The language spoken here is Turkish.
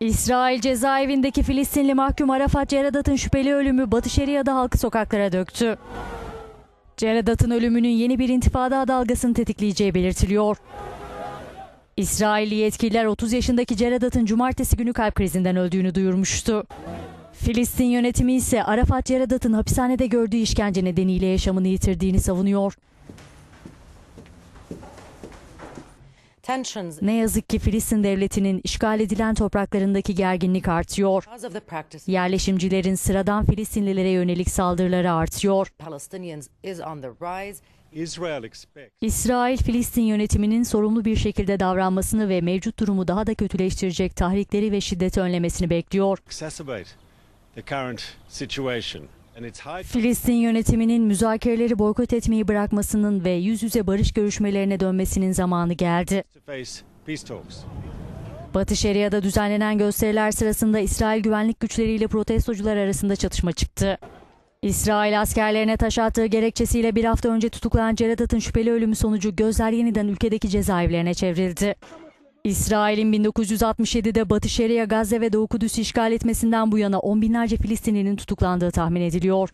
İsrail cezaevindeki Filistinli mahkum Arafat Ceradat'ın şüpheli ölümü Batı Şeria'da halkı sokaklara döktü. Ceradat'ın ölümünün yeni bir intifada dalgasını tetikleyeceği belirtiliyor. İsrailli yetkililer 30 yaşındaki Ceradat'ın cumartesi günü kalp krizinden öldüğünü duyurmuştu. Filistin yönetimi ise Arafat Ceradat'ın hapishanede gördüğü işkence nedeniyle yaşamını yitirdiğini savunuyor. Ne yazık ki Filistin devletinin işgal edilen topraklarındaki gerginlik artıyor. Yerleşimcilerin sıradan Filistinlilere yönelik saldırıları artıyor. İsrail, Filistin yönetiminin sorumlu bir şekilde davranmasını ve mevcut durumu daha da kötüleştirecek tahrikleri ve şiddeti önlemesini bekliyor. Filistin yönetiminin müzakereleri boykot etmeyi bırakmasının ve yüz yüze barış görüşmelerine dönmesinin zamanı geldi. Batı Şeria'da düzenlenen gösteriler sırasında İsrail güvenlik güçleriyle protestocular arasında çatışma çıktı. İsrail askerlerine taş attığı gerekçesiyle bir hafta önce tutuklanan Ceradat'ın şüpheli ölümü sonucu gözler yeniden ülkedeki cezaevlerine çevrildi. İsrail'in 1967'de Batı Şeria, Gazze ve Doğu Kudüs'ü işgal etmesinden bu yana on binlerce Filistinlinin tutuklandığı tahmin ediliyor.